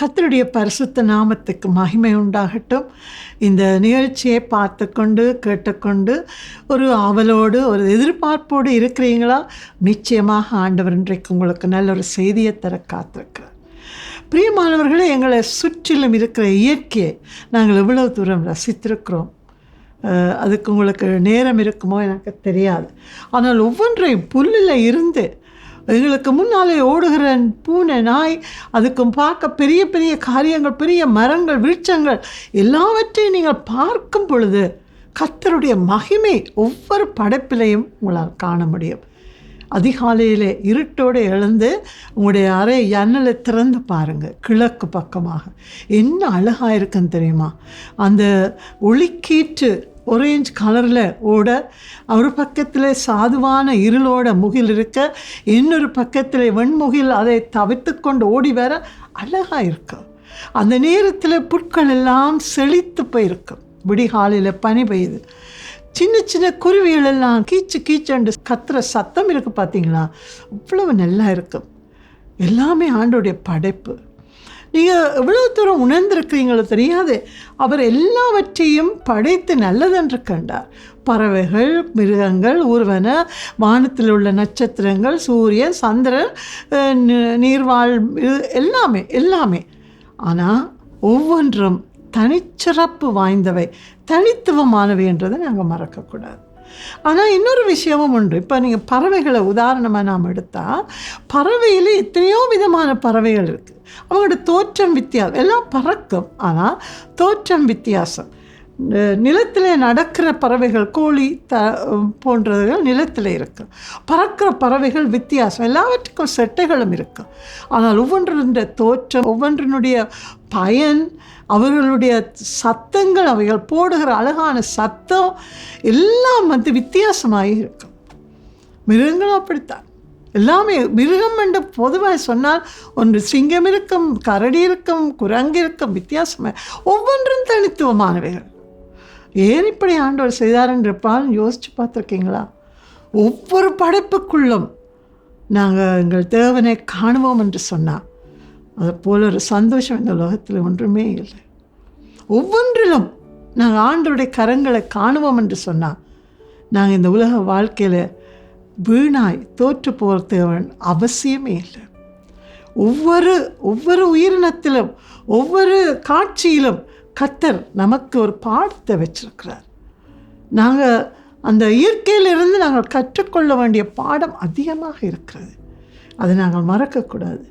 கத்தருடைய பரிசுத்த நாமத்துக்கு மகிமை உண்டாகட்டும். இந்த நிகழ்ச்சியை பார்த்து கொண்டு கேட்டுக்கொண்டு ஒரு ஆவலோடு ஒரு எதிர்பார்ப்போடு இருக்கிறீங்களா நிச்சயமாக ஆண்டவர் இன்றைக்கு உங்களுக்கு நல்ல ஒரு செய்தியை தர காத்திருக்கிறார். பிரியமானவர்களே எங்களை சுற்றிலும் இருக்கிற இயற்கையை நாங்கள் எவ்வளவு தூரம் ரசித்திருக்கிறோம்? அதுக்கு உங்களுக்கு நேரம் இருக்குமோ எனக்கு தெரியாது. ஆனால் ஒவ்வொன்றையும் புல்லில் இருந்து எங்களுக்கு முன்னாலே ஓடுகிற பூனை நாய் அதுக்கும் பார்க்க பெரிய பெரிய காரியங்கள் பெரிய மரங்கள் விருட்சங்கள் எல்லாவற்றையும் நீங்கள் பார்க்கும் பொழுது கத்தருடைய மகிமை ஒவ்வொரு படைப்பிலையும் உங்களால் காண முடியும். அதிகாலையிலே இருட்டோடு எழுந்து உங்களுடைய அறை ஜன்னலை திறந்து பாருங்கள் கிழக்கு பக்கமாக. என்ன அழகாக இருக்குன்னு தெரியுமா? அந்த ஒளிக்கீற்று ஒரேஞ்ச் கலரில் ஓட ஒரு பக்கத்தில் சாதுவான இருளோட முகில் இருக்க இன்னொரு பக்கத்தில் வெண்முகில் அதை தவிர்த்து கொண்டு ஓடி வர அழகாக இருக்கும் அந்த நேரத்தில் புற்கள் எல்லாம் செழித்து போயிருக்கும் விடிகாலையில் பனி பெய்யுது. சின்ன சின்ன குருவிகள் எல்லாம் கீச்சு கீச்சண்டு கத்துற சத்தம் இருக்குது பார்த்தீங்களா அவ்வளவு நல்லா இருக்கும் எல்லாமே ஆண்டோடைய படைப்பு. நீங்கள் எவ்வளோ தூரம் உணர்ந்திருக்கிறீங்களோ தெரியாது. அவர் எல்லாவற்றையும் படைத்து நல்லதென்று கண்டார். பறவைகள் மிருகங்கள் ஊர்வன வானத்தில் உள்ள நட்சத்திரங்கள் சூரியன் சந்திரன் நீர்வாழ் இது எல்லாமே எல்லாமே. ஆனால் ஒவ்வொன்றும் தனிச்சிறப்பு வாய்ந்தவை தனித்துவமானவை என்றதை நாங்கள் மறக்கக்கூடாது. ஆனால் இன்னொரு விஷயமும் உண்டு. இப்போ நீங்கள் பறவைகளை உதாரணமாக நாம் எடுத்தால் பறவையில் எத்தனையோ விதமான பறவைகள் இருக்குது அவங்களோட தோற்றம் வித்தியாசம் எல்லாம் பறக்கும். ஆனால் தோற்றம் வித்தியாசம். நிலத்திலே நடக்கிற பறவைகள் கோழி த போன்றவைகள் நிலத்தில் இருக்கும் பறக்கிற பறவைகள் வித்தியாசம். எல்லாவற்றுக்கும் செட்டைகளும் இருக்கும் ஆனால் ஒவ்வொன்றினுடைய தோற்றம் ஒவ்வொன்றினுடைய பயன் அவர்களுடைய சத்தங்கள் அவைகள் போடுகிற அழகான சத்தம் எல்லாம் வந்து வித்தியாசமாக இருக்கும் மிருகங்களும் அப்படித்தான். எல்லாமே மிருகம் என்று பொதுவாக சொன்னால் ஒன்று சிங்கம் இருக்கும் கரடி இருக்கும் குரங்கு இருக்கும் வித்தியாசமாக ஒவ்வொன்றும் தனித்துவமானவைகள். ஏன் இப்படி ஆண்டவர் செய்தார் என்று பால் யோசித்து பார்த்துருக்கீங்களா? ஒவ்வொரு படைப்புக்குள்ளும் நாங்கள் எங்கள் தேவனை காணுவோம் என்று சொன்னால் அதை போல ஒரு சந்தோஷம் இந்த உலகத்தில் ஒன்றுமே இல்லை. ஒவ்வொன்றிலும் நாங்கள் ஆண்டவருடைய கரங்களை காணுவோம் என்று சொன்னால் நாங்கள் இந்த உலக வாழ்க்கையில் வீணாய் தோற்று போகிற தேவன் அவசியமே இல்லை. ஒவ்வொரு ஒவ்வொரு உயிரினத்திலும் ஒவ்வொரு காட்சியிலும் கத்தர் நமக்கு ஒரு பாடத்தை வச்சிருக்கிறார். நாங்கள் அந்த இயற்கையிலிருந்து நாங்கள் கற்றுக்கொள்ள வேண்டிய பாடம் அதிகமாக இருக்கிறது. அதை நாங்கள் மறக்கக்கூடாது.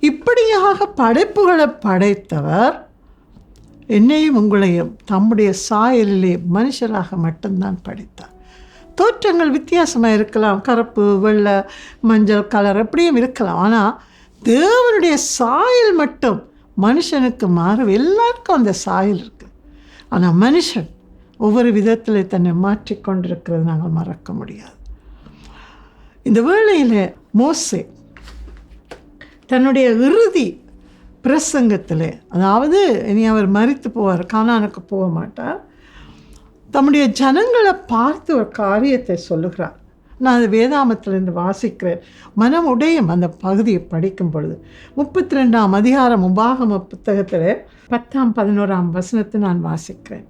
இப்படியாக படைப்புகளை படைத்தவர் என்னையும் உங்களையும் தம்முடைய சாயலிலே மனுஷராக மட்டும்தான் படைத்தார். தோற்றங்கள் வித்தியாசமாக இருக்கலாம். கருப்பு வெள்ளை மஞ்சள் கலர் எப்படியும் இருக்கலாம். ஆனால் தேவனுடைய சாயல் மட்டும் மனுஷனுக்கு மாற எல்லாருக்கும் அந்த சாயல் இருக்குது ஆனால் மனுஷன் ஒவ்வொரு விதத்தில் தன்னை மாற்றிக்கொண்டிருக்கிறது நாங்கள் மறக்க முடியாது. இந்த வேளையில் மோசே தன்னுடைய இறுதி பிரசங்கத்தில் அதாவது இனி அவர் மறித்து போவார் கானானுக்கு போக மாட்டார் தம்முடைய ஜனங்களை பார்த்து ஒரு காரியத்தை சொல்லுகிறார். நான் அது வேதாமத்திலிருந்து வாசிக்கிறேன். மனம் உடையும் அந்த பகுதியை படிக்கும் பொழுது. முப்பத்தி ரெண்டாம் அதிகாரம் உபாகம புத்தகத்தில் பத்தாம் பதினோராம் வசனத்தை நான் வாசிக்கிறேன்.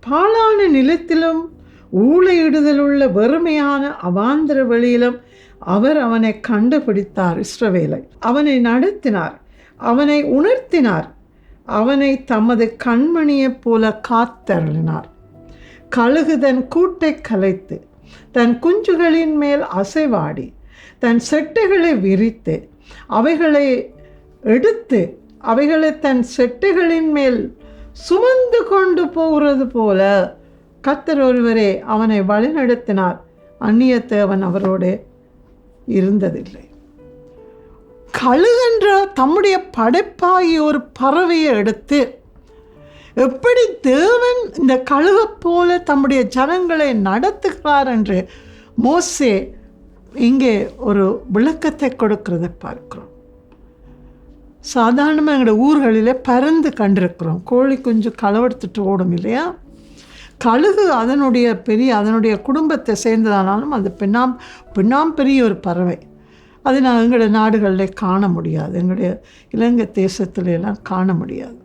பாழான நிலத்திலும் ஊழையிடுதலுள்ள வெறுமையான அவாந்திர வெளியிலும் அவர் அவனை கண்டுபிடித்தார் இஸ்ரவேலை. அவனை நடத்தினார் அவனை உணர்த்தினார் அவனை தமது கண்மணியைப் போல காத்தருளினார். கழுகுதன் கூட்டை கலைத்து தன் குஞ்சுகளின் மேல் அசைவாடி தன் செட்டைகளை விரித்து அவைகளை எடுத்து அவைகளை தன் செட்டைகளின் மேல் சுமந்து கொண்டு போகிறது போல கத்தர் ஒருவரே அவனை வழிநடத்தினார். அந்நிய தேவன் அவரோடு இருந்ததில்லை. கழுகன்ற தம்முடைய படைப்பாகி ஒரு பறவையை எடுத்து எப்படி தேவன் இந்த கழுகைப் போல தம்முடைய ஜனங்களை நடத்துகிறார் என்று மோசே இங்கே ஒரு விளக்கத்தை கொடுக்கிறத பார்க்கிறோம். சாதாரணமாக எங்களோட ஊர்களில் பறந்து கண்டிருக்கிறோம். கோழி குஞ்சு களவெடுத்துட்டு ஓடும் இல்லையா? கழுகு அதனுடைய பெரிய அதனுடைய குடும்பத்தை சேர்ந்ததானாலும் அது பெண்ணாம் பெண்ணாம் பெரிய ஒரு பறவை. அது நான் எங்களுடைய நாடுகளில் காண முடியாது. எங்களுடைய இலங்கை தேசத்துல எல்லாம் காண முடியாது.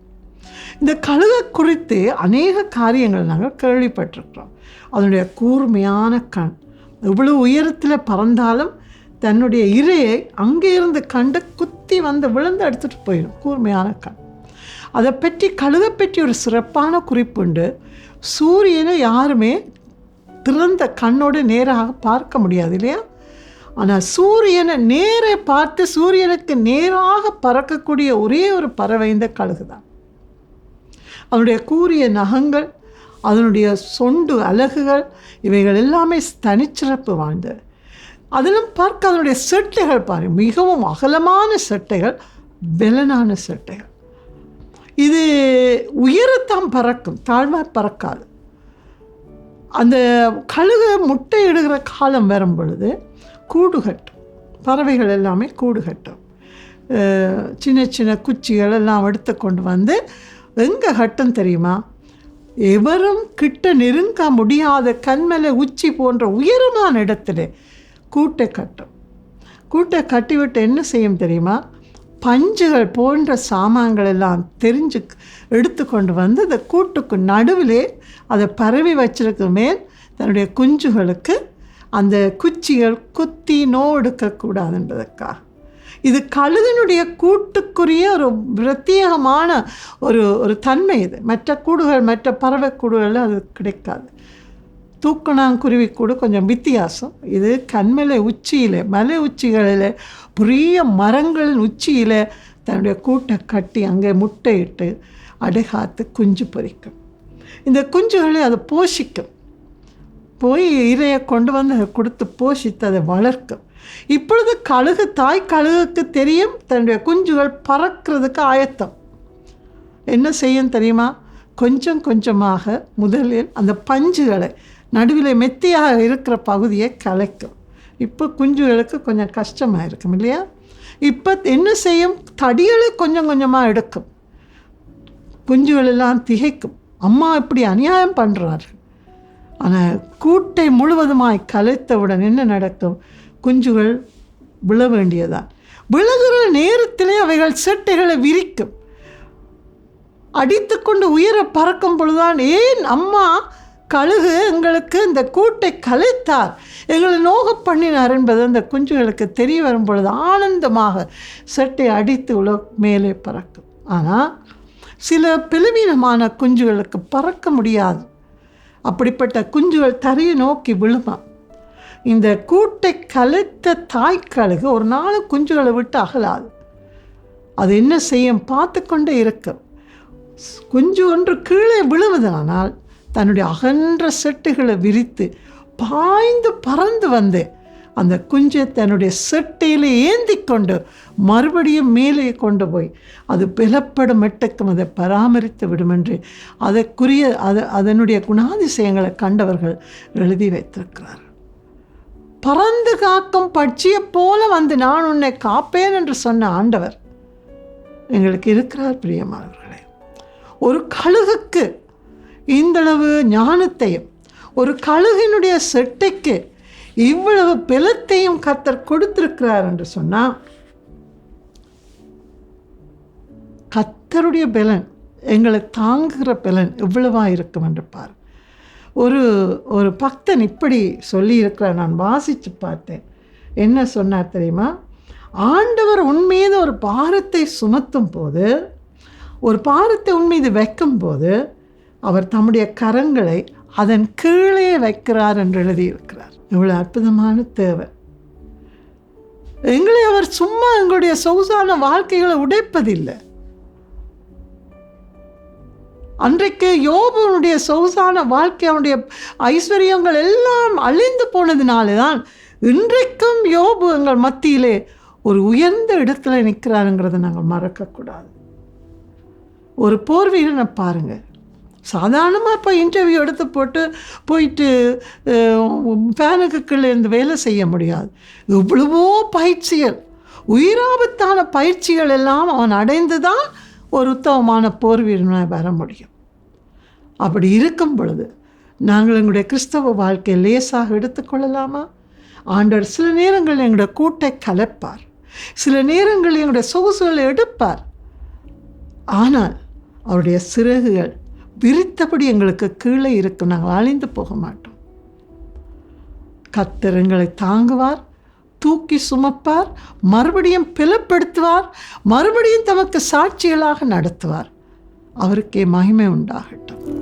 இந்த கழுகை குறித்து அநேக காரியங்கள் நாங்கள் கேள்விப்பட்டிருக்கிறோம். அதனுடைய கூர்மையான கண் இவ்வளோ உயரத்தில் பறந்தாலும் தன்னுடைய இரையை அங்கே இருந்து கண்டு குத்தி வந்து விழுந்து எடுத்துகிட்டு போயிடும் கூர்மையான கண். அதை பற்றி கழுகை பற்றி ஒரு சிறப்பான குறிப்புண்டு சூரியனை யாருமே திறந்த கண்ணோடு நேராக பார்க்க முடியாது இல்லையா? ஆனால் சூரியனை நேரே பார்த்து சூரியனுக்கு நேராக பறக்கக்கூடிய ஒரே ஒரு பறவை இந்த கழுகு தான் அதனுடைய கூரிய நகங்கள் அதனுடைய சொண்டு அலகுகள் இவைகள் எல்லாமே தனிச்சிறப்பு வாழ்ந்தது அதிலும் பார்க்க அதனுடைய சட்டைகள் பாரு மிகவும் அகலமான சட்டைகள் பெலனான சட்டைகள். இது உயரத்தான் பறக்கும் தாழ்வாக பறக்காது. அந்த கழுகு முட்டை இடுகிற காலம் வரும் பொழுது கூடு கட்டும். பறவைகள் எல்லாமே கூடு கட்டும். சின்ன சின்ன குச்சிகள் எல்லாம் எடுத்து கொண்டு வந்து எங்கே கட்டும் தெரியுமா? எவரும் கிட்ட நெருங்க முடியாத கண்மலை உச்சி போன்ற உயரமான இடத்துல கூட்டை கட்டும். கூட்டை கட்டிவிட்டு என்ன செய்யும் தெரியுமா? பஞ்சுகள் போன்ற சாமான்கள் எல்லாம் தெரிஞ்சு எடுத்துக்கொண்டு வந்து இந்த கூட்டுக்கு நடுவிலே அதை பரவி வச்சிருக்க மேல் தன்னுடைய குஞ்சுகளுக்கு அந்த குச்சிகள் குத்தி நோ எடுக்கக்கூடாதுன்றதுக்காக இது கழுதனுடைய கூட்டுக்குரிய ஒரு பிரத்யேகமான ஒரு ஒரு தன்மை இது. மற்ற கூடுகள் மற்ற பறவை கூடுகளில் அது கிடைக்காது. தூக்கணாங்குருவி கூட கொஞ்சம் வித்தியாசம். இது கண்மலை உச்சியில் மலை உச்சிகளில் பெரிய மரங்களின் உச்சியில் தன்னுடைய கூட்டை கட்டி அங்கே முட்டையிட்டு அடைகாத்து குஞ்சு பொரிக்கும் இந்த குஞ்சுகளை அது போஷிக்கும். போய் இரையை கொண்டு வந்து அதை கொடுத்து போஷித்து அதை வளர்க்கும். இப்பொழுது கழுகு தாய் கழுகுக்கு தெரியும் தன்னுடைய குஞ்சுகள் பறக்கிறதுக்கு ஆயத்தம். என்ன செய்யும் தெரியுமா? கொஞ்சம் கொஞ்சமாக முதலில் அந்த பஞ்சுகளை நடுவில் மெத்தியாக இருக்கிற பகுதியை கலைக்கும். இப்போ குஞ்சுகளுக்கு கொஞ்சம் கஷ்டமாக இருக்கும் இல்லையா? இப்போ என்ன செய்யும்? தடிகளை கொஞ்சம் கொஞ்சமாக எடுக்கும். குஞ்சுகளெல்லாம் திகைக்கும். அம்மா இப்படி அநியாயம் பண்ணுறாரு ஆனால் கூட்டை முழுவதுமாய் கலைத்தவுடன் என்ன நடக்கும்? குஞ்சுகள் விழ வேண்டியதான் விழுகிற நேரத்திலே அவைகள் செட்டைகளை விரிக்கும். அடித்துக்கொண்டு உயர பறக்கும் பொழுதுதான் ஏன் அம்மா கழுகு எங்களுக்கு இந்த கூட்டை கலைத்தார்? எங்களை நோக பண்ணினார் என்பது அந்த குஞ்சுகளுக்கு தெரிய வரும் பொழுது ஆனந்தமாக செட்டை அடித்து உல மேலே பறக்கும். ஆனால் சில பிளவீனமான குஞ்சுகளுக்கு பறக்க முடியாது. அப்படிப்பட்ட குஞ்சுகள் தரையை நோக்கி விழுமா? இந்த கூட்டை கலைத்த தாய்க்கழுகு ஒரு நாள் குஞ்சுகளை விட்டு அகலாது. அது என்ன செய்யும்? பார்த்து கொண்டே இருக்கும். குஞ்சு ஒன்று கீழே விழுவதானால் தன்னுடைய அகன்ற செட்டுகளை விரித்து பாய்ந்து பறந்து வந்து அந்த குஞ்சை தன்னுடைய செட்டையில் ஏந்தி கொண்டு மறுபடியும் மேலே கொண்டு போய் அது பிளப்படும் மெட்டுக்கும் அதை பராமரித்து விடும் என்று அதற்குரிய அது அதனுடைய குணாதிசயங்களை கண்டவர்கள் எழுதி வைத்திருக்கிறார்கள். பறந்து காக்கும் பட்சியைப் போல வந்து நான் உன்னை காப்பேன் என்று சொன்ன ஆண்டவர் எங்களுக்கு இருக்கிறார் பிரியமானவர்களே. ஒரு கழுகுக்கு இந்தளவு ஞானத்தையும் ஒரு கழுகினுடைய செட்டைக்கு இவ்வளவு பலத்தையும் கத்தர் கொடுத்திருக்கிறார் என்று சொன்னால் கத்தருடைய பலன் எங்களை தாங்குகிற பலன் எவ்வளவா இருக்கும் என்று பார் ஒரு ஒரு பக்தன் இப்படி சொல்லியிருக்கிறார். நான் வாசித்து பார்த்தேன். என்ன சொன்னார் தெரியுமா? ஆண்டவர் உன்மீது ஒரு பாரத்தை சுமத்தும் போது ஒரு பாரத்தை உன்மீது வைக்கும்போது அவர் தம்முடைய கரங்களை அதன் கீழே வைக்கிறார் என்று எழுதியிருக்கிறார். இவ்வளோ அற்புதமான தேவை. எங்களை அவர் சும்மா எங்களுடைய சொகுசான வாழ்க்கைகளை உடைப்பதில்லை. அன்றைக்கு யோபனுடைய சொகுசான வாழ்க்கை அவனுடைய ஐஸ்வர்யங்கள் எல்லாம் அழிந்து போனதுனால தான் இன்றைக்கும் யோபு எங்கள் மத்தியிலே ஒரு உயர்ந்த இடத்துல நிற்கிறாருங்கிறத நாங்கள் மறக்கக்கூடாது. ஒரு போர் வீரனை பாருங்கள் சாதாரணமாக இப்போ இன்டர்வியூ எடுத்து போட்டு போயிட்டு ஃபேனுக்கு கீழே இருந்து வேலை செய்ய முடியாது. எவ்வளவோ பயிற்சிகள் உயிராபத்தான பயிற்சிகள் எல்லாம் அவன் அடைந்து தான் ஒரு உத்தமமான போர் வீரனாக வர முடியும். அப்படி இருக்கும் பொழுது நாங்கள் எங்களுடைய கிறிஸ்தவ வாழ்க்கையை லேசாக எடுத்துக்கொள்ளலாமா ஆண்டவர் சில நேரங்கள் எங்களுடைய கூட்டை கலப்பார். சில நேரங்கள் எங்களுடைய சொகுசுகளை எடுப்பார். ஆனால் அவருடைய சிறகுகள் விரித்தபடி எங்களுக்கு கீழே இருக்கும். நாங்கள் அழிந்து போக மாட்டோம். கத்தர் எங்களை தாங்குவார் தூக்கி சுமப்பார் மறுபடியும் பிளப்படுத்துவார் மறுபடியும் தமக்கு சாட்சிகளாக நடத்துவார். அவருக்கே மகிமை உண்டாகட்டும்.